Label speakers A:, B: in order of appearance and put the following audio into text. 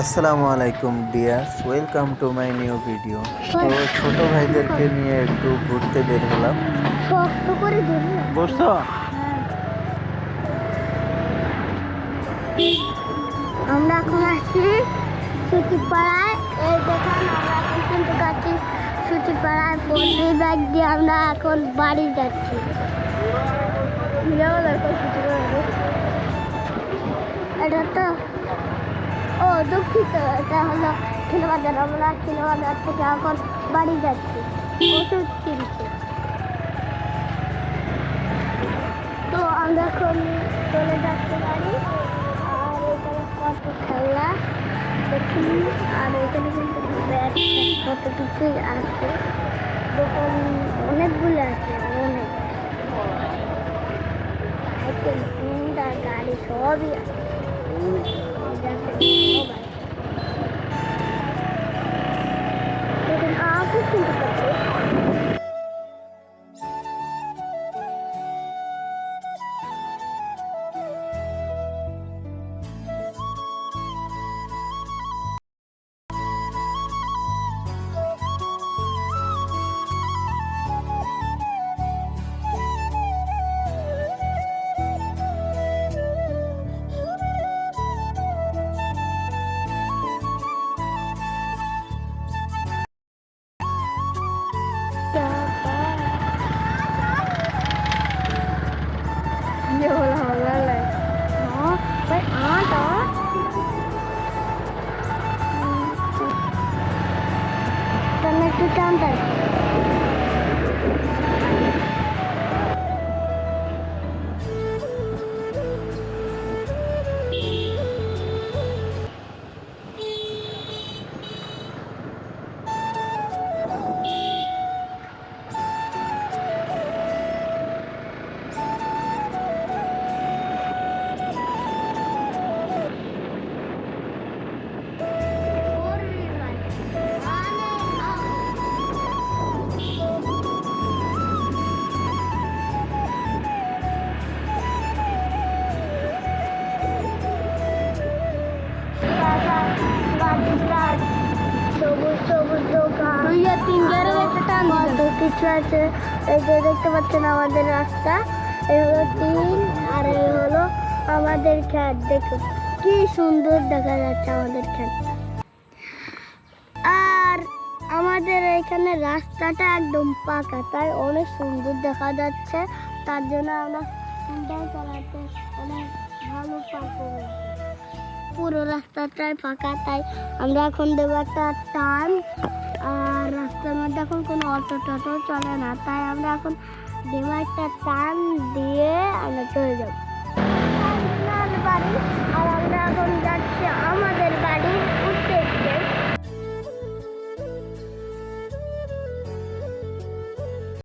A: আসসালামু আলাইকুম dears welcome to my new video তো ছোট ভাইদেরকে নিয়ে একটু ঘুরতে বের হলাম। বসছো?
B: আমরা এখন আসছি সুচিপাড়ায়। এই দেখেন আমরা এখন কিন্তু যাচ্ছি সুচিপাড়ায়। পল্লী ব্যাগ দিয়ে আমরা এখন বাড়ি যাচ্ছি। এটা তো ও, দুঃখিত এটা হলো কিলোবাজার আমরা কিলোবাজার থেকে এখন বাড়ি যাচ্ছি। ওষুধ কিনছি। তো আমরা এখন চলে যাচ্ছি বাড়ি। আর এখানে কত খেলা দেখি আর এখানে কিন্তু ব্যাগ, কত কিছুই আছে। দোকান অনেকগুলো আছে, অনেক। সাইকেল গাড়ি, সবই আছে। 一 Ternyata. কত কিছু আছে? এই যে দেখতে পাচ্ছেন আমাদের রাস্তা। এই হলো তিন আর এই হলো আমাদের খ্যাত দেখুন কি সুন্দর দেখা যাচ্ছে আমাদের খ্যাত আর আমাদের এখানে রাস্তাটা একদম পাকা তাই অনেক সুন্দর দেখা যাচ্ছে। তার জন্য আমরা চালাতে অনেক পুরো রাস্তাটাই ফাঁকা, তাই আমরা এখন দেবো একটা টান। আর রাস্তার মধ্যে এখন কোনো অটো টটো চলে না, তাই আমরা এখন দেবো একটা টান দিয়ে আমরা চলে যাব। বাড়ি আর আমরা এখন যাচ্ছি আমাদের বাড়ি।